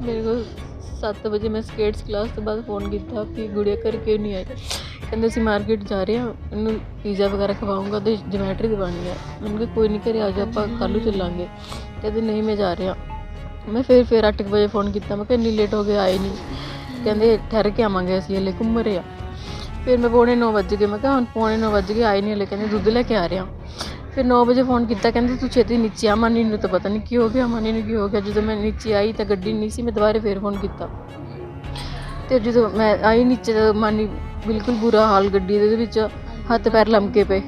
ਮੇਰੇ ਕੋਲ 7 ਵਜੇ ਮੈਂ ਸਕੇਟਸ ਕਲਾਸ ਤੋਂ ਬਾਅਦ ਫੋਨ ਕੀਤਾ ਕਿ ਗੁੜੀਆ ਘਰ ਕਿਉਂ ਨਹੀਂ ਆਈ? ਕਹਿੰਦੇ ਅਸੀਂ ਮਾਰਕੀਟ ਜਾ ਰਹੇ ਹਾਂ ਇਹਨੂੰ ਪੀਜ਼ਾ ਵਗੈਰਾ ਖਵਾਉਂਗਾ ਤੇ ਜਮੈਟਰੀ ਦਿਵਾਉਣੀ ਹੈ। ਮੈਨੂੰ ਕਿਹਾ, ਕੋਈ ਨਹੀਂ ਘਰੇ ਆ ਜਾ ਆਪਾਂ ਕੱਲ੍ਹ ਚੱਲਾਂਗੇ। ਕਹਿੰਦੇ, ਨਹੀਂ, ਮੈਂ ਜਾ ਰਿਹਾ। ਮੈਂ ਫਿਰ ਫਿਰ 8 ਵਜੇ ਫੋਨ ਕੀਤਾ, ਮੈਂ ਕਿਹਾ, ਇੰਨੀ ਲੇਟ ਹੋ ਗਏ ਆਏ ਨਹੀਂ। ਕਹਿੰਦੇ, ਠਹਿਰ ਕੇ ਆਵਾਂਗੇ ਅਸੀਂ ਹਲੇ, ਘੁੰਮ ਰਹੇ ਆ ਫਿਰ ਮੈਂ ਪੌਣੇ 9 ਵਜੇ ਗਏ, ਮੈਂ ਕਿਹਾ ਹੁਣ ਪੌਣੇ 9 ਵਜੇ ਗਏ, ਆਏ ਨਹੀਂ ਹਲੇ। ਕਹਿੰਦੇ, ਦੁੱਧ ਲੈ ਕੇ ਆ ਰਿਹਾ। ਫਿਰ 9 ਵਜੇ ਫੋਨ ਕੀਤਾ, ਕਹਿੰਦੇ ਤੂੰ ਛੇਤੀ ਨੀਚੇ ਆ, ਮਾਨੀ ਨੂੰ ਤਾਂ ਪਤਾ ਨਹੀਂ ਕੀ ਹੋ ਗਿਆ, ਮਾਨੀ ਨੂੰ ਕੀ ਹੋ ਗਿਆ, ਜਦੋਂ ਮੈਂ ਨੀਚੇ ਆਈ ਤਾਂ ਗੱਡੀ ਨਹੀਂ ਸੀ, ਮੈਂ ਦੁਬਾਰਾ ਫੇਰ ਫੋਨ ਕੀਤਾ। ਤੇ ਜਦੋਂ ਮੈਂ ਆਈ ਨੀਚੇ ਤਾਂ ਮਾਨੀ ਬਿਲਕੁਲ ਬੁਰਾ ਹਾਲ ਗੱਡੀ ਦੇ ਵਿੱਚ, ਹੱਥ ਪੈਰ ਲਮਕੇ ਪਏ।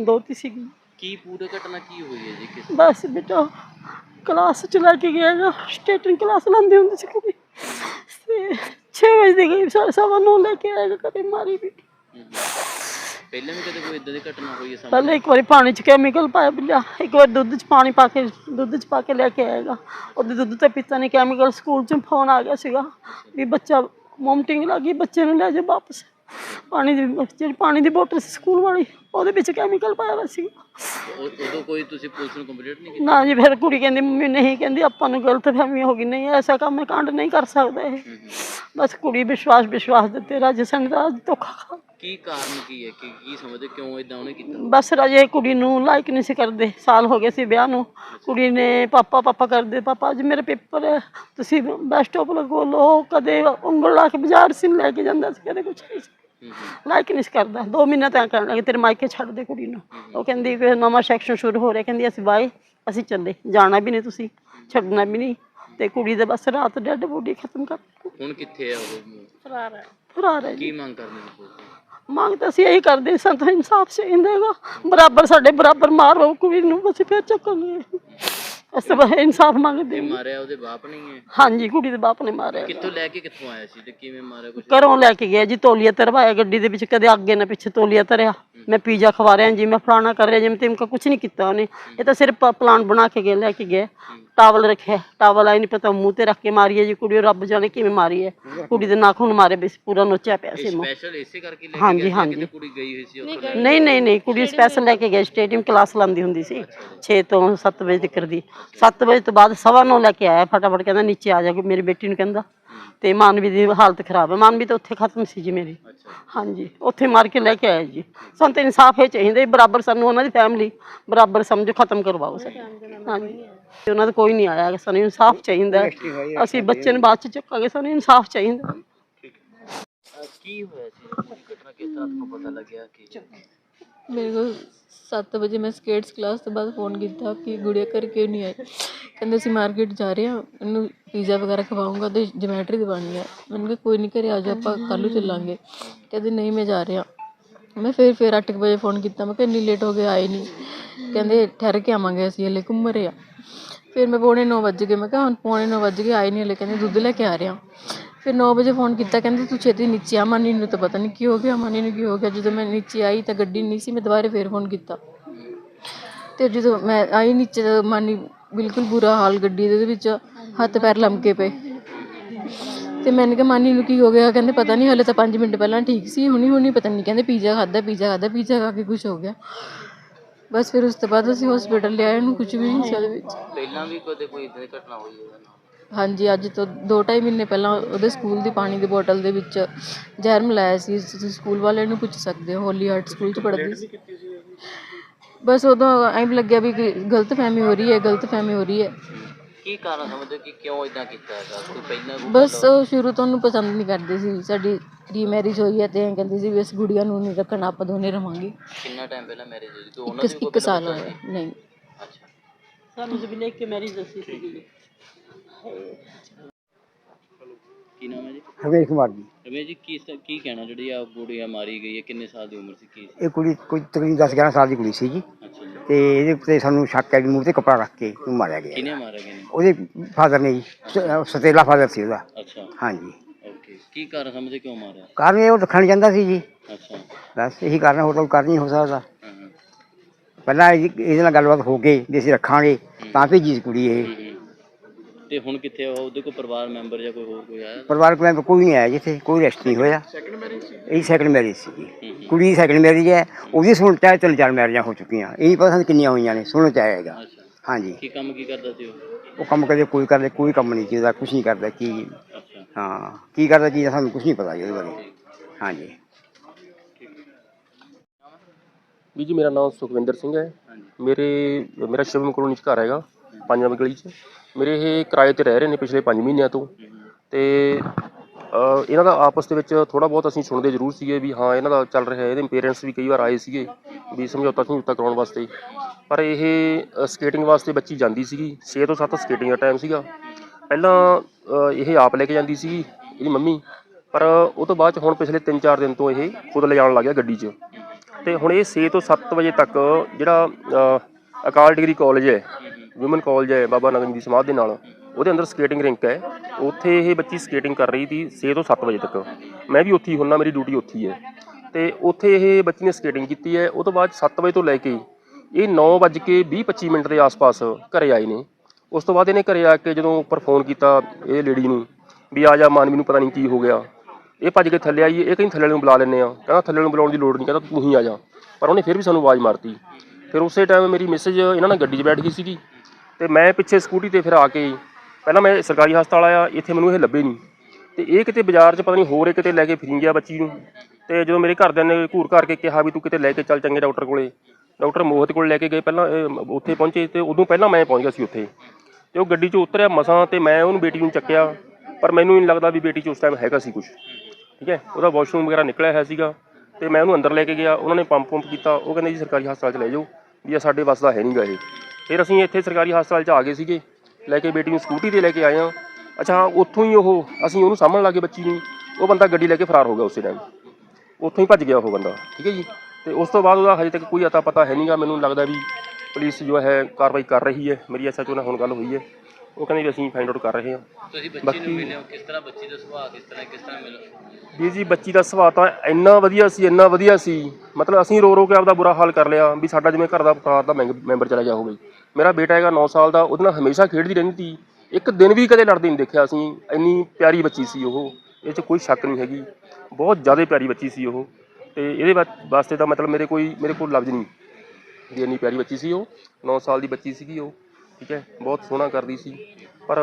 ਦੋਤੀ ਸੀਗੀ। ਕੀ ਪੂਰੀ ਘਟਨਾ ਕੀ ਹੋਈ ਹੈ ਜੀ? ਕਿਸ ਬਸ ਬੇਟਾ ਕਲਾਸ ਚ ਲੈ ਕੇ ਗਿਆ ਗਾ ਸਟੇਟਿੰਗ ਕਲਾਸ ਲਾਉਂਦੀ ਹੁੰਦੀ ਸੀ ਕੁੜੀ ਤੇ 6 ਵਜੇ ਦੀ ਗਈ ਸਾ- ਸਵਾ ਨੂੰ ਲੈ ਕੇ ਆਏਗਾ ਕਦੇ ਮਾਰੀ ਵੀ। ਹਮ। ਪਹਿਲਾਂ ਵੀ ਕਦੇ ਕੋਈ ਇਦਾਂ ਦੀ ਘਟਨਾ ਹੋਈ ਹੈ ਸਾਹਮਣੇ? ਪਹਿਲੇ ਇੱਕ ਵਾਰੀ ਪਾਣੀ ਚ ਕੈਮੀਕਲ ਪਾਇਆ ਇੱਕ ਵਾਰ ਦੁੱਧ ਚ ਪਾਣੀ ਪਾ ਕੇ ਦੁੱਧ ਚ ਪਾ ਕੇ ਲੈ ਕੇ ਆਏਗਾ ਉਹਦੇ ਦੁੱਧ ਤੇ ਪਿੱਤਾ ਨੇ ਕੈਮੀਕਲ ਸਕੂਲ ਚ ਫੋਨ ਆ ਗਿਆ ਸੀਗਾ ਵੀ ਬੱਚਾ ਮੋਮਟਿੰਗ ਲੱਗੀ ਬੱਚੇ ਨੂੰ ਲੈ ਜਾ ਵਾਪਸ। ਪਾਣੀ ਦੀ ਜਿਹੜੀ ਪਾਣੀ ਦੀ ਬੋਤਲ ਸੀ ਸਕੂਲ ਵਾਲੀ ਉਹਦੇ ਵਿੱਚ ਕੈਮੀਕਲ ਪਾਇਆ ਹੋਇਆ ਸੀ। ਉਹ- ਉਦੋਂ ਕੋਈ ਤੁਸੀਂ ਪੁਲਿਸ ਨੂੰ ਕੰਪਲੀਟ ਨਹੀਂ ਕੀਤੀ? ਨਾ ਜੀ ਫਿਰ ਕੁੜੀ ਕਹਿੰਦੀ ਮੰਮੀ ਨਹੀਂ ਕਹਿੰਦੀ ਆਪਾਂ ਨੂੰ ਗਲਤ ਫਹਿਮੀ ਹੋ ਗਈ। ਨਹੀਂ ਐਸਾ ਕੰਮ ਇਹ ਕਾਂਡ ਨਹੀਂ ਕਰ ਸਕਦਾ ਇਹ। ਬਸ ਕੁੜੀ ਵਿਸ਼ਵਾਸ ਵਿਸ਼ਵਾਸ ਦਿੱਤੇ ਰਾਜੇ ਸਿੰਘ ਦਾ ਧੋਖਾ ਖਾ। ਕੀ ਕਾਰਨ ਕੀ ਹੈ? ਕਿ ਕੀ ਸਮਝਦੇ? ਕਿਉਂ ਇਦਾਂ ਉਹਨੇ ਕੀਤਾ? ਬਸ ਰਾਜੇ ਕੁੜੀ ਨੂੰ ਲਾਇਕ ਨਹੀਂ ਸੀ ਕਰਦੇ। ਸਾਲ ਹੋ ਗਏ ਸੀ ਵਿਆਹ ਨੂੰ। ਕੁੜੀ ਨੇ ਪਾਪਾ ਪਾਪਾ ਕਰਦੇ। ਪਾਪਾ ਅੱਜ ਮੇਰੇ ਪੇਪਰ ਹੈ। ਤੁਸੀਂ ਬੱਸ ਸਟਾਪ ਲਗੋ ਲੋ ਕਦੇ ਉਂਗਲ ਲਾ ਕੇ ਬਾਜ਼ਾਰ ਸੀ ਲੈ ਕੇ ਜਾਂਦਾ ਸੀ ਕਦੇ ਕੁਛ ਨਹੀਂ ਸੀ। ਲਾਇਕ ਨਹੀਂ ਕਰਦਾ? 2 ਮਹੀਨੇ ਤਾਂ ਕਹਿਣ ਲੱਗੇ ਤੇਰੇ ਮਾਇਕੇ ਛੱਡ ਦੇ ਕੁੜੀ ਨੂੰ। ਉਹ ਕਹਿੰਦੀ ਕਿ ਨਵਾਂ ਸੈਕਸ਼ਨ ਸ਼ੁਰੂ ਹੋ ਰਿਹਾ। ਕਹਿੰਦੀ ਅਸੀਂ ਬਾਏ ਅਸੀਂ ਚੱਲੇ। ਜਾਣਾ ਵੀ ਨਹੀਂ ਤੁਸੀਂ ਛੱਡਣਾ ਵੀ ਨਹੀਂ। ਤੇ ਕੁੜੀ ਦੇ ਬਸ ਰਾਤ ਡੈਡ ਬੋਡੀ ਖਤਮ ਕਰ। ਹੁਣ ਕਿੱਥੇ ਹੈ ਉਹ? ਫਰਾਰ ਹੈ। ਫਰਾਰ ਹੈ ਕੀ ਮੰਗ ਕਰਦੇ ਨੇ? ਮੰਗ ਤਾਂ ਅਸੀਂ ਇਹੀ ਕਰਦੇ ਸਾਂ ਤਾਂ ਇਨਸਾਫ ਚਾਹੀਦਾ ਹੈਗਾ। ਬਰਾਬਰ ਸਾਡੇ ਬਰਾਬਰ ਮਾਰੋ ਕੁੜੀ ਨੂੰ ਅਸੀਂ ਫੇਰ ਚੱਕਾਂਗੇ। ਅਸੀਂ ਬਸ ਇਨਸਾਫ ਮੰਗਦੇ ਹਾਂ। ਮਾਰਿਆ ਉਹਦੇ ਬਾਪ ਨਹੀਂ ਹੈ ਹਾਂਜੀ ਕੁੜੀ ਦੇ ਬਾਪ ਨੇ ਮਾਰਿਆ। ਕਿੱਥੋਂ ਲੈ ਕੇ ਕਿੱਥੋਂ ਆਇਆ ਸੀ ਤੇ ਕਿਵੇਂ ਮਾਰਿਆ ਕੁਝ ਘਰੋਂ ਲੈ ਕੇ ਗਿਆ ਜੀ ਤੋਲੀਆ ਤਰਵਾਇਆ ਗੱਡੀ ਦੇ ਵਿੱਚ ਕਦੇ ਅੱਗੇ ਨਾ ਪਿੱਛੇ ਤੋਲੀਆ ਤਰਿਆ। ਮੈਂ ਪੀਜ਼ਾ ਖਵਾ ਰਿਹਾ ਜੀ ਮੈਂ ਫਲਾਣਾ ਕਰ ਰਿਹਾ ਜੀ ਮੈਂ ਤਿਮਕਾ ਕੁਝ ਨਹੀਂ ਕੀਤਾ ਉਹਨੇ। ਇਹ ਤਾਂ ਸਿਰਫ ਪਲਾਨ ਬਣਾ ਕੇ ਗਿਆ ਲੈ ਕੇ ਗਿਆ ਟਾਵਲ ਰੱਖਿਆ। ਟਾਵਲ ਆਈ ਨਹੀਂ ਪਤਾ ਮੂੰਹ ਤੇ ਰੱਖ ਕੇ ਮਾਰੀ ਹੈ ਜੀ ਕੁੜੀ ਉਹ ਰੱਬ ਜਾਣੇ ਕਿਵੇਂ ਮਾਰੀ ਹੈ। ਕੁੜੀ ਦੇ ਨਾਖੂਨ ਮਾਰੇ ਵੀ ਸੀ, ਪੂਰਾ ਨੋਚਿਆ ਪਿਆ ਸੀ ਮੂੰਹ। ਸਪੈਸ਼ਲ ਇਸੇ ਕਰਕੇ ਲੈ ਕੇ ਹਾਂਜੀ, ਗਿਆ ਸੀ ਹਾਂਜੀ। ਕਿਤੇ ਕੁੜੀ ਗਈ ਹੋਈ ਸੀ ਉੱਥੇ ਨਹੀਂ ਨਹੀਂ ਨਹੀਂ ਕੁੜੀ ਸਪੈਸ਼ਲ ਲੈ ਕੇ ਗਏ ਸਟੇਡੀਅਮ ਕਲਾਸ ਲਾਉਂਦੀ ਹੁੰਦੀ ਸੀ 6 ਤੋਂ 7 ਵਜੇ ਤੱਕ ਦੀ। 7 ਵਜੇ ਤੋਂ ਬਾਅਦ ਸਵਾ ਨੂੰ ਲੈ ਕੇ ਆਇਆ ਫਟਾਫਟ ਕਹਿੰਦਾ ਨੀਚੇ ਆ ਜਾ ਕੇ ਮੇਰੀ ਬੇਟੀ ਨੂੰ ਕਹਿੰਦਾ। ਤੇ ਮਾਨਵੀ ਦੀ ਹਾਲਤ ਖਰਾਬ ਹੈ। ਮਾਨਵੀ ਤਾਂ ਉੱਥੇ ਖਤਮ ਸੀ ਜੀ ਮੇਰੀ। ਹਾਂਜੀ ਉੱਥੇ ਮਾਰ ਕੇ ਲੈ ਕੇ ਆਇਆ ਜੀ। ਸਾਨੂੰ ਤਾਂ ਇਨਸਾਫ ਇਹ ਚਾਹੀਦਾ ਜੀ, ਬਰਾਬਰ ਸਾਨੂੰ ਉਹਨਾਂ ਦੀ ਫੈਮਿਲੀ ਬਰਾਬਰ ਸਮਝੋ ਖਤਮ ਕਰਵਾਓ ਸਰ ਹਾਂਜੀ। ਉਹਨਾਂ ਦਾ ਕੋਈ ਨਹੀਂ ਆਇਆ ਸਾਨੂੰ ਇਨਸਾਫ ਚਾਹੀਦਾ। ਹੈ। ਅਸੀਂ ਬੱਚੇ ਨੂੰ ਬਾਅਦ ਚ ਚੱਕਾਂਗੇ ਸਾਨੂੰ ਇਨਸਾਫ ਚਾਹੀਦਾ। ਕੀ ਹੋਇਆ ਸੀ ਪੂਰੀ ਘਟਨਾ ਕਿਸ ਤਰ੍ਹਾਂ ਤੁਹਾਨੂੰ ਪਤਾ ਲੱਗਿਆ ਕਿ ਮੇਰੇ ਕੋਲ 7 ਵਜੇ ਮੈਂ ਸਕੇਟਸ ਕਲਾਸ ਤੋਂ ਬਾਅਦ ਫੋਨ ਕੀਤਾ ਕਿ ਗੁੜੀਆ ਘਰ ਕਿਉਂ ਨਹੀਂ ਆਈ? ਕਹਿੰਦੇ ਅਸੀਂ ਮਾਰਕੀਟ ਜਾ ਰਹੇ ਹਾਂ ਇਹਨੂੰ ਪੀਜ਼ਾ ਵਗੈਰਾ ਖਵਾਉਂਗਾ ਤੇ ਜਮੈਟਰੀ ਦਿਵਾਉਣੀ ਹੈ। ਮੈਨੂੰ ਕਿਹਾ ਕੋਈ ਨਹੀਂ ਘਰੇ ਆ ਜਾ ਆਪਾਂ ਕੱਲ੍ਹ ਨੂੰ ਚੱਲਾਂਗੇ। ਕਹਿੰਦੇ ਨਹੀਂ ਮੈਂ ਜਾ ਰਿਹਾ। ਮੈਂ ਫਿਰ ਫਿਰ 8 ਵਜੇ ਫੋਨ ਕੀਤਾ। ਮੈਂ ਕਿਹਾ ਇੰਨੀ ਲੇਟ ਹੋ ਗਿਆ ਆਏ ਨਹੀਂ। ਕਹਿੰਦੇ ਠਹਿਰ ਕੇ ਆਵਾਂਗੇ ਅਸੀਂ ਹਲੇ ਘੁੰਮ ਰਹੇ ਆ ਫਿਰ ਮੈਂ ਪੌਣੇ ਨੌ ਵੱਜ ਗਏ। ਮੈਂ ਕਿਹਾ ਹੁਣ ਪੌਣੇ ਨੌ ਵੱਜ ਗਏ, ਆਏ ਨਹੀਂ ਹਲੇ। ਕਹਿੰਦੇ ਦੁੱਧ ਲੈ ਕੇ ਆ ਰਿਹਾ। ਫਿਰ ਨੌ ਵਜੇ ਫੋਨ ਕੀਤਾ। ਕਹਿੰਦੇ ਤੂੰ ਛੇਤੀ ਨੀਚੇ ਆ। ਮਾਨੀ ਨੂੰ ਤਾਂ ਪਤਾ ਨਹੀਂ ਕੀ ਹੋ ਗਿਆ। ਮਾਨੀ ਨੂੰ ਕੀ ਹੋ ਗਿਆ? ਜਦੋਂ ਮੈਂ ਨੀਚੇ ਆਈ ਤਾਂ ਗੱਡੀ ਨਹੀਂ ਸੀ। ਮੈਂ ਦੁਬਾਰਾ ਫਿਰ ਫੋਨ ਕੀਤਾ। ਤੇ ਜਦੋਂ ਮੈਂ ਆਈ ਨੀਚੇ ਤਾਂ ਮਾਨੀ ਬਿਲਕੁਲ ਬੁਰਾ ਹਾਲ ਗੱਡੀ ਦੇ ਵਿੱਚ। ਹੱਥ ਪੈਰ ਲਮਕੇ ਪਏ। ਤੇ ਮੈंने ਕਿਹਾ, ਮਾਨੀ ਨੂੰ ਕੀ ਹੋ ਗਿਆ? ਕਹਿੰਦੇ ਪਤਾ ਨਹੀਂ ਹਲੇ ਤਾਂ 5 ਮਿੰਟ ਪਹਿਲਾਂ ਠੀਕ ਸੀ। ਹੁਣੀ ਹੁਣੀ ਪਤਾ ਨਹੀਂ ਕਹਿੰਦੇ ਪੀਜ਼ਾ ਖਾਦਾ ਪੀਜ਼ਾ ਖਾਦਾ ਪੀਜ਼ਾ ਖਾ ਕੇ ਕੁਝ ਹੋ ਗਿਆ। ਬਸ ਫਿਰ ਉਸ ਤੋਂ ਬਾਅਦ ਅਸੀਂ ਹਸਪੀਟਲ ਲਿਆਏ ਉਹਨੂੰ ਕੁਝ ਵੀ ਨਹੀਂ ਸੀ ਉਹਦੇ ਵਿੱਚ। ਪਹਿਲਾਂ ਵੀ ਕਦੇ ਕੋਈ ਇਦਾਂ ਦੀ ਘਟਨਾ ਹੋਈ ਹੈ ਉਹਦੇ ਨਾਲ? ਹਾਂਜੀ ਅੱਜ ਤੋਂ 2.5 ਮਹੀਨੇ ਪਹਿਲਾਂ ਉਹਦੇ ਸਕੂਲ ਦੀ ਪਾਣੀ ਦੀ ਬੋਤਲ ਦੇ ਵਿੱਚ ਜ਼ਹਿਰ ਮਿਲਾਇਆ ਸੀ। ਤੁਸੀਂ ਸਕੂਲ ਵਾਲਿਆਂ ਨੂੰ ਪੁੱਛ ਸਕਦੇ ਹੋ ਹੋਲੀ ਹਾਰਟ ਸਕੂਲ 'ਚ ਪੜ੍ਹਦੀ ਸੀ। ਬਸ ਉਦੋਂ ਐਂ ਲੱਗਿਆ ਵੀ ਗਲਤ ਫਹਿਮੀ ਹੋ ਰਹੀ ਹੈ ਗਲਤ ਫਹਿਮੀ ਹੋ ਰਹੀ ਹੈ। ਕੀ ਕਾਰਨ ਸਮਝਦੇ ਹੋ ਕਿ ਕਿਉਂ ਇਦਾਂ ਕੀਤਾ ਹੈਗਾ? ਕੋਈ ਪਹਿਲਾਂ ਕੋਈ ਬਸ ਉਹ ਸ਼ੁਰੂ ਤੋਂ ਉਹਨੂੰ ਪਸੰਦ ਨਹੀਂ ਕਰਦੇ ਸੀ। ਸਾਡੀ ਰੀ ਮੈਰਿਜ ਹੋਈ ਹੈ ਤੇ ਐਂ ਕਹਿੰਦੇ ਸੀ ਵੀ ਇਸ ਗੁੜੀਆਂ ਨੂੰ ਨਹੀਂ ਰੱਖਣਾ ਆਪਾਂ ਦੋਨੇ ਰਵਾਂਗੇ। ਕਿੰਨਾ ਟਾਈਮ ਪਹਿਲਾਂ ਮੈਰਿਜ ਹੋਈ? ਤੇ ਉਹਨਾਂ ਇੱਕ ਦੀ ਕੋਈ ਇੱਕ ਸਾਲ ਹੋਇਆ। ਨਹੀਂ। ਅੱਛਾ। ਸਾਨੂੰ ਜਿਵੇਂ ਲੈ ਕੇ ਮੈਰਿਜ ਦੱਸੀ ਸੀ ਕੀ ਨਾਮ ਹੈ ਜੀ ਹਰਵੇਸ਼ ਕੁਮਾਰ ਜੀ। ਰਮੇਸ਼ ਜੀ ਕੀ ਸ- ਕੀ ਕਹਿਣਾ ਜਿਹੜੀ ਆ ਗੁੜੀਆ ਮਾਰੀ ਗਈ ਹੈ? ਕਿੰਨੇ ਸਾਲ ਦੀ ਉਮਰ ਸੀ? ਕੀ ਸੀ? ਇਹ ਕੁੜੀ ਕੋਈ ਤਕਰੀਬਨ 10 11 ਸਾਲ ਦੀ ਕੁੜੀ ਸੀ ਜੀ। ਅੱਛਾ ਜੀ। ਤੇ ਇਹਦੇ ਉੱਤੇ ਸਾਨੂੰ ਸ਼ੱਕ ਹੈ ਵੀ ਮੂੰਹ ਤੇ ਕੱਪੜਾ ਰੱਖ ਕੇ ਉਹਨੂੰ ਮਾਰਿਆ ਗਿਆ। ਕਿਹਨੇ ਮਾਰਿਆ ਗਿਆ ਉਹਦੇ ਫਾਦਰ ਨੇ ਜੀ ਸ- ਸਤੇਲਾ ਫਾਦਰ ਸੀ ਉਹਦਾ। ਅੱਛਾ। ਹਾਂਜੀ। ਓਕੇ। ਕੀ ਕਾਰਨ ਸਮਝਦੇ ਕਿਉਂ ਮਾਰਿਆ? ਕਾਰਨ ਇਹ ਉਹ ਰੱਖਣ ਜਾਂਦਾ ਸੀ ਜੀ। ਅੱਛਾ। ਬਸ ਇਹੀ ਕਾਰਨ ਹੋਰ ਤਾਂ ਕੋਈ ਕਾਰਨ ਨਹੀਂ ਹੋ ਸਕਦਾ। ਹਾਂ ਹਾਂ। ਪਹਿਲਾਂ ਇਹ- ਇਹਦੇ ਨਾਲ ਗੱਲਬਾਤ ਹੋ ਕੇ ਵੀ ਅਸੀਂ ਰੱਖਾਂਗੇ ਤਾਂ ਭੇਜੀ ਸੀ ਕੁੜੀ ਇਹ। ਤੇ ਹੁਣ ਕਿੱਥੇ ਆ? ਉਹ? ਉਹਦੇ ਕੋਈ ਪਰਿਵਾਰ ਮੈਂਬਰ ਜਾਂ ਕੋਈ ਹੋਰ ਕੋਈ ਆਇਆ? ਪਰਿਵਾਰਕ ਮੈਂਬਰ ਕੋਈ ਨਹੀਂ ਆਇਆ ਜਿੱਥੇ ਕੋਈ ਰੈਸਟ ਨਹੀਂ ਹੋਇਆ। ਸੈਕੰਡ ਮੈਰਿਜ ਸੀ? ਇਹ ਸੈਕੰਡ ਮੈਰਿਜ ਸੀ ਕੁੜੀ ਸੈਕੰਡ ਮੈਰਿਜ ਹੈ ਉਹਦੀ ਸੁਣ ਚ ਤਿੰਨ ਚਾਰ ਮੈਰਿਜਾਂ ਹੋ ਚੁੱਕੀਆਂ। ਇਹ ਨਹੀਂ ਪਤਾ ਸਾਨੂੰ ਕਿੰਨੀਆਂ ਹੋਈਆਂ ਨੇ ਸੁਣਨ ਚ ਆਏਗਾ। ਅੱਛਾ। ਹਾਂਜੀ। ਕੀ ਕੰਮ ਕੀ ਕਰਦਾ ਸੀ ਉਹ? ਉਹ ਕੰਮ ਕਦੇ ਕੋਈ ਕਰਦੇ ਕੋਈ ਕੰਮ ਨਹੀਂ ਜਿਹਦਾ ਕੁਝ ਨਹੀਂ ਕਰਦਾ ਕੀ ਅੱਛਾ। ਹਾਂ ਕੀ ਕਰਦਾ ਜੀ ਸਾਨੂੰ ਕੁਝ ਨਹੀਂ ਪਤਾ ਜੀ ਉਹਦੇ ਬਾਰੇ। ਹਾਂਜੀ। ਵੀ ਜੀ ਮੇਰਾ ਨਾਮ ਸੁਖਵਿੰਦਰ ਸਿੰਘ ਹੈ। ਮੇਰੇ ਮੇਰਾ ਸ਼ਿਵਮ ਕਲੋਨੀ ਚ ਘਰ ਹੈਗਾ ਪੰਜ ਨੰਬਰ ਗਲੀ ਚ। ਮੇਰੇ ਇਹ ਕਿਰਾਏ ਤੇ ਰਹਿ ਰਹੇ ਨੇ ਪਿਛਲੇ 5 ਮਹੀਨਿਆਂ ਤੋਂ। ਤੇ ਅ, ਇਹਨਾਂ ਦਾ ਆਪਸ ਦੇ ਵਿੱਚ ਥੋੜਾ ਬਹੁਤ ਅਸੀਂ ਸੁਣਦੇ ਜ਼ਰੂਰ ਸੀਗੇ ਵੀ ਹਾਂ ਇਹਨਾਂ ਦਾ ਚੱਲ ਰਿਹਾ ਹੈ ਇਹਦੇ ਪੇਰੈਂਟਸ ਵੀ ਕਈ ਵਾਰ ਆਏ ਸੀਗੇ ਵੀ ਸਮਝੌਤਾ ਸਮਝੌਤਾ ਕਰਾਉਣ ਵਾਸਤੇ। ਪਰ ਇਹ ਸਕੇਟਿੰਗ ਵਾਸਤੇ ਬੱਚੀ ਜਾਂਦੀ ਸੀਗੀ 6 ਤੋਂ 7 ਸਕੇਟਿੰਗ ਦਾ ਟਾਈਮ ਸੀਗਾ। ਪਹਿਲਾਂ ਅ, ਇਹ ਆਪ ਲੈ ਕੇ ਜਾਂਦੀ ਸੀਗੀ ਇਹਦੀ ਮੰਮੀ। ਪਰ ਉਹ ਤੋਂ ਬਾਅਦ ਚ ਹੁਣ ਪਿਛਲੇ 3-4 ਦਿਨ ਤੋਂ ਇਹ ਖੁਦ ਲਿਜਾਣ ਲੱਗ ਗਿਆ ਗੱਡੀ 'ਚ। ਤੇ ਹੁਣ ਇਹ 6 ਤੋਂ 7 ਵਜੇ ਤੱਕ ਜਿਹੜਾ ਅ, ਅਕਾਲ ਡਿਗਰੀ ਕਾਲਜ ਹੈ ਔਮਨ ਕਾਲਜ ਹੈ, ਬਾਬਾ ਨਗਨ ਦੀ ਸਮਾਧ ਦੇ ਨਾਲ। ਉਹਦੇ ਅੰਦਰ ਸਕੇਟਿੰਗ ਰਿੰਕ ਹੈ। ਉੱਥੇ ਇਹ ਬੱਚੀ ਸਕੇਟਿੰਗ ਕਰ ਰਹੀ ਸੀ 6 ਤੋਂ 7 ਵਜੇ ਤੱਕ। ਮੈਂ ਵੀ ਉੱਥੇ ਹੀ ਹੁੰਨਾ, ਮੇਰੀ ਡਿਊਟੀ ਉੱਥੇ ਹੀ ਹੈ। ਤੇ ਉੱਥੇ ਇਹ ਬੱਚੀ ਨੇ ਸਕੇਟਿੰਗ ਕੀਤੀ ਹੈ। ਉਹ ਤੋਂ ਬਾਅਦ 7 ਵਜੇ ਤੋਂ ਲੈ ਕੇ ਇਹ 9 ਵੱਜ ਕੇ 20 25 ਮਿੰਟ ਦੇ ਆਸ-ਪਾਸ ਘਰੇ ਆਏ ਨੇ। ਉਸ ਤੋਂ ਬਾਅਦ ਇਹਨੇ ਘਰੇ ਆ ਕੇ ਜਦੋਂ ਉੱਪਰ ਫੋਨ ਕੀਤਾ ਇਹ ਲੇਡੀ ਨੂੰ ਵੀ ਆ ਜਾ, ਮਾਨਵੀ ਨੂੰ ਪਤਾ ਨਹੀਂ ਕੀ ਹੋ ਗਿਆ। ਇਹ ਭੱਜ ਕੇ ਥੱਲੇ ਆਈ, ਇਹ ਕਹਿੰਦੀ ਥੱਲੇ ਵਾਲੇ ਨੂੰ ਬੁਲਾ ਲੈਂਦੇ ਆ ਕਹਿੰਦਾ ਥੱਲੇ ਨੂੰ ਬੁਲਾਉਣ ਦੀ ਲੋੜ ਨਹੀਂ ਕਹਿੰਦਾ ਤੂੰ ਹੀ ਆ ਜਾ। ਪਰ ਉਹਨੇ ਫਿਰ ਵੀ ਸਾਨੂੰ ਆਵਾਜ਼ ਮਾਰਤੀ। ਫਿਰ ਉਸੇ ਟਾਈਮ ਮੇਰੀ ਮੈਸੇਜ ਇਹਨਾਂ ਨਾਲ ਗੱਡੀ 'ਚ ਬੈਠ ਗਈ ਸੀਗੀ। ਤੇ ਮੈਂ ਪਿੱਛੇ ਸਕੂਟੀ ਤੇ ਫਿਰ ਆ ਕੇ ਪਹਿਲਾਂ ਮੈਂ ਸਰਕਾਰੀ ਹਸਪਤਾਲ ਆਇਆ, ਇੱਥੇ ਮੈਨੂੰ ਇਹ ਲੱਭੇ ਨਹੀਂ। ਤੇ ਇਹ ਕਿਤੇ ਬਾਜ਼ਾਰ 'ਚ ਪਤਾ ਨਹੀਂ ਹੋਰ ਇਹ ਕਿਤੇ ਲੈ ਕੇ ਫਿਰੀ ਗਿਆ ਬੱਚੀ ਨੂੰ। ਤੇ ਜਦੋਂ ਮੇਰੇ ਘਰਦਿਆਂ ਨੇ ਘੂਰ ਕਰਕੇ ਕਿਹਾ ਵੀ ਤੂੰ ਕਿਤੇ ਲੈ ਕੇ ਚੱਲ ਚੰਗੇ ਡਾਕਟਰ ਕੋਲੇ। ਡਾਕਟਰ ਮੋਹਿਤ ਕੋਲ ਲੈ ਕੇ ਗਏ, ਪਹਿਲਾਂ ਇਹ ਉੱਥੇ ਪਹੁੰਚੇ ਤੇ ਉਦੋਂ ਪਹਿਲਾਂ ਮੈਂ ਪਹੁੰਚ ਗਿਆ ਸੀ ਉੱਥੇ। ਤੇ ਉਹ ਗੱਡੀ 'ਚ ਉਤਰਿਆ ਮਸਾਂ ਤੇ ਮੈਂ ਉਹਨੂੰ ਬੇਟੀ ਨੂੰ ਚੱਕਿਆ, ਪਰ ਮੈਨੂੰ ਨਹੀਂ ਲੱਗਦਾ ਵੀ ਬੇਟੀ 'ਚ ਉਸ ਟਾਈਮ ਹੈਗਾ ਸੀ ਕੁਝ ਠੀਕ ਹੈ? ਉਹਦਾ ਵਾਸ਼ਰੂਮ ਵਗੈਰਾ ਨਿਕਲਿਆ ਹੋਇਆ ਸੀਗਾ ਤੇ ਮੈਂ ਉਹਨੂੰ ਅੰਦਰ ਲੈ ਕੇ ਗਿਆ, ਉਹਨਾਂ ਨੇ ਪੰਪ ਪੰਪ ਕੀਤਾ। ਉਹ ਕਹਿੰਦੇ ਜੀ ਸਰਕਾਰੀ ਹਸਪਤਾਲ 'ਚ ਲੈ ਜਾਓ, ਵੀ ਇਹ ਸਾਡੇ ਵੱਸ ਦਾ ਹੈ ਨਹੀਂਗਾ ਇਹ। ਫਿਰ ਅਸੀਂ ਇੱਥੇ ਸਰਕਾਰੀ ਹਸਪਤਾਲ 'ਚ ਆ ਗਏ ਸੀਗੇ। ਲੈ ਕੇ ਬੇਟੀ ਨੂੰ ਸਕੂਟੀ ਤੇ ਲੈ ਕੇ ਆਏ ਆ ਅੱਛਾ ਉੱਥੋਂ ਹੀ ਉਹ ਅਸੀਂ ਉਹਨੂੰ ਸਾਹਮਣ ਲੱਗੇ ਬੱਚੀ ਨੂੰ। ਉਹ ਬੰਦਾ ਗੱਡੀ ਲੈ ਕੇ ਫਰਾਰ ਹੋ ਗਿਆ ਉਸੇ ਟਾਈਮ ਉੱਥੋਂ ਹੀ ਭੱਜ ਗਿਆ ਉਹ ਬੰਦਾ ਠੀਕ ਹੈ ਜੀ? ਤੇ ਉਸ ਤੋਂ ਬਾਅਦ ਉਹਦਾ ਹਜੇ ਤੱਕ ਕੋਈ ਅਤਾ ਪਤਾ ਹੈ ਨਹੀਂਗਾ ਮੈਨੂੰ ਲੱਗਦਾ ਵੀ ਪੁਲਿਸ ਜੋ ਹੈ ਕਾਰਵਾਈ ਕਰ ਰਹੀ ਹੈ। ਮੇਰੀ ਐਸਐਚਓ ਨਾਲ ਹੁਣ ਗੱਲ ਹੋਈ ਹੈ। ਉਹ ਕਹਿੰਦੇ ਵੀ ਅਸੀਂ ਫਾਈਂਡ ਆਊਟ ਕਰ ਰਹੇ ਹਾਂ। ਤੁਸੀਂ ਬੱਚੀ ਨੂੰ ਮਿਲੇ ਹੋ ਕਿਸ ਤਰ੍ਹਾਂ ਬੱਚੀ ਦਾ ਸੁਭਾਅ ਕਿਸ ਤਰ੍ਹਾਂ ਕਿਸ ਤਰ੍ਹਾਂ ਮਿਲੋ? ਵੀਰ ਜੀ ਬੱਚੀ ਦਾ ਸੁਭਾਅ ਤਾਂ ਇੰਨਾ ਵਧੀਆ ਸੀ ਇੰਨਾ ਵਧੀਆ ਸੀ। ਮਤਲਬ ਅਸੀਂ ਰੋ ਰੋ ਕੇ ਆਪਦਾ ਬੁਰਾ ਹਾਲ ਕਰ ਲਿਆ ਵੀ ਸਾਡਾ ਜਿਵੇਂ ਘਰ ਦਾ ਪਰਿਵਾਰ ਦਾ ਮੈਂਬ- ਮੈਂਬਰ ਚਲਾ ਗਿਆ ਹੋਵੇ। ਮੇਰਾ ਬੇਟਾ ਹੈਗਾ 9 ਸਾਲ ਦਾ, ਉਹਦੇ ਨਾਲ ਹਮੇਸ਼ਾ ਖੇਡਦੀ ਰਹਿੰਦੀ ਸੀ। ਇੱਕ ਦਿਨ ਵੀ ਕਦੇ ਲੜਦੀ ਨਹੀਂ ਦੇਖਿਆ ਅਸੀਂ। ਇੰਨੀ ਪਿਆਰੀ ਬੱਚੀ ਸੀ ਉਹ। ਇਹ 'ਚ ਕੋਈ ਸ਼ੱਕ ਨਹੀਂ ਹੈਗੀ। ਬਹੁਤ ਜ਼ਿਆਦਾ ਪਿਆਰੀ ਬੱਚੀ ਸੀ ਉਹ। ਤੇ ਇਹਦੇ ਵਾ- ਵਾਸਤੇ ਤਾਂ ਮਤਲਬ ਮੇਰੇ ਕੋਈ, ਮੇਰੇ ਕੋਲ ਲਫ਼ਜ਼ ਨਹੀਂ ਵੀ ਇੰਨੀ ਪਿਆਰੀ ਬੱਚੀ ਸੀ ਉਹ। 9 ਸਾਲ ਦੀ ਬੱਚੀ ਸੀਗੀ ਉਹ। ਠੀਕ ਹੈ? ਬਹੁਤ ਸੋਹਣਾ ਕਰਦੀ ਸੀ। ਪਰ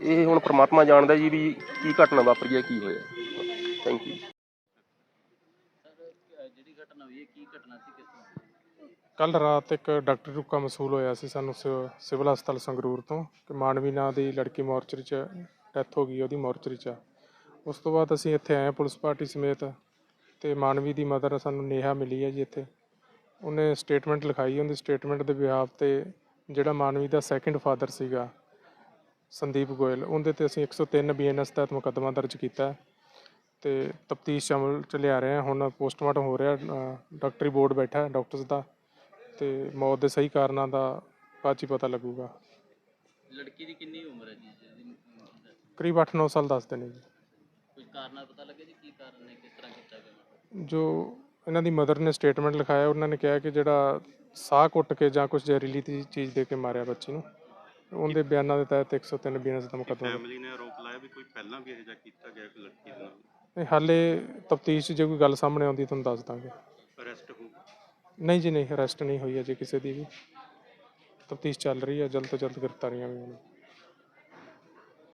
ਇਹ ਹੁਣ ਪ੍ਰਮਾਤਮਾ ਜਾਣਦਾ ਜੀ ਵੀ ਕੀ ਘਟਨਾ ਵਾਪਰੀ ਹੈ, ਕੀ ਹੋਇਆ ਥੈਂਕ ਯੂ ਜਿਹੜੀ ਘਟਨਾ ਹੋਈ ਹੈ, ਕੀ ਘਟਨਾ ਸੀ, ਕਿਸ ਤਰ੍ਹਾਂ? ਕੱਲ ਰਾਤ ਇੱਕ ਡਾਕਟਰੀ ਰੁਕਾ ਮਸੂਲ ਹੋਇਆ ਸੀ ਸਾਨੂੰ ਸਿਵ- ਸਿਵਲ ਹਸਪਤਾਲ ਸੰਗਰੂਰ ਤੋਂ, ਕਿ ਮਾਨਵੀ ਨਾਂ ਦੀ ਲੜਕੀ ਮੋਰਚਰੀ 'ਚ ਡੈਥ ਹੋ ਗਈ, ਉਹਦੀ ਮੋਰਚਰੀ 'ਚ। ਉਸ ਤੋਂ ਬਾਅਦ ਅਸੀਂ ਇੱਥੇ ਆਏ ਪੁਲਿਸ ਪਾਰਟੀ ਸਮੇਤ ਤੇ ਮਾਨਵੀ ਦੀ ਮਦਰ ਸਾਨੂੰ ਨੇਹਾ ਮਿਲੀ ਹੈ ਜੀ ਇੱਥੇ। ਉਹਨੇ ਸਟੇਟਮੈਂਟ ਲਿਖਾਈ, ਉਹਦੀ ਸਟੇਟਮੈਂਟ ਦੇ ਬਿਹਾਫ ਤੇ ਜਿਹੜਾ ਮਾਨਵੀ ਦਾ ਸੈਕਿੰਡ ਫਾਦਰ ਸੀਗਾ ਸੰਦੀਪ ਗੋਇਲ, ਉਹਦੇ ਤੇ ਅਸੀਂ 103 ਬੀਐਨਐਸ ਤਹਿਤ ਮੁਕੱਦਮਾ ਦਰਜ ਕੀਤਾ। ਹੈ ਤੇ ਤਫਤੀਸ਼ ਅਮਲ ਚ ਲਿਆ ਰਹੇ ਹਾਂ। ਹੁਣ ਪੋਸਟਮਾਰਟਮ ਹੋ ਰਿਹਾ ਡਾਕਟਰੀ ਬੋਰਡ ਬੈਠਾ ਹੈ ਡਾਕਟਰਸ ਦਾ ਤੇ ਮੌਤ ਦੇ ਸਹੀ ਕਾਰਨਾਂ ਦਾ ਬਾਅਦ 'ਚ ਹੀ ਪਤਾ ਲੱਗੂਗਾ। ਲੜਕੀ ਦੀ ਕਿੰਨੀ ਉਮਰ ਹੈ ਜੀ? ਜਿਹਦੀ ਕਰੀਬ 8-9 ਸਾਲ ਦੱਸਦੇ ਨੇ ਜੀ। ਕੁਝ ਕਾਰਨ ਪਤਾ ਲੱਗਿਆ ਜੀ? ਕੀ ਕਾਰਨ ਨੇ? ਕਿਸ ਤਰ੍ਹਾਂ ਕੀਤਾ ਗਿਆ? ਜੋ ਇਹਨਾਂ ਦੀ ਮਦਰ ਨੇ ਸਟੇਟਮੈਂਟ ਲਿਖਾਇਆ ਉਹਨਾਂ ਨੇ ਕਿਹਾ ਕਿ ਜਿਹੜਾ ਸਾਹ ਘੁੱਟ ਕੇ ਜਾਂ ਕੁਝ ਜ਼ਹਿਰੀਲੀ ਤੀ- ਚੀਜ਼ ਦੇ ਕੇ ਮਾਰਿਆ ਬੱਚੀ ਨੂੰ। ਉਹਦੇ ਬਿਆਨਾਂ ਦੇ ਤਹਿਤ 103 ਬੀਐਨਐਸ ਦਾ ਮੁਕੱਦਮਾ ਫੈਮਿਲੀ ਨੇ ਆਰੋਪ ਲਾਇਆ ਵੀ ਕੋਈ ਪਹਿਲਾਂ ਵੀ ਇਹੋ ਜਿਹਾ ਕੀਤਾ ਗਿਆ ਕੋਈ ਲੜਕੀ ਦੇ ਨਾਲ? ਨਹੀਂ ਹਾਲੇ ਤਫਤੀਸ਼ ਜੇ ਕੋਈ ਗੱਲ ਸਾਹਮਣੇ ਆਉਂਦੀ ਤੁਹਾਨੂੰ ਦੱਸ ਦਾਂਗੇ। ਅਰੈਸਟ ਹੋ ਨਹੀਂ ਜੀ ਨਹੀਂ ਅਰੈਸਟ ਨਹੀਂ ਹੋਈ ਅਜੇ ਕਿਸੇ ਦੀ ਵੀ। ਤਫਤੀਸ਼ ਚੱਲ ਰਹੀ ਹੈ ਜਲਦ ਤੋਂ ਜਲਦ ਗ੍ਰਿਫਤਾਰੀਆਂ ਵੀ ਹੋਣ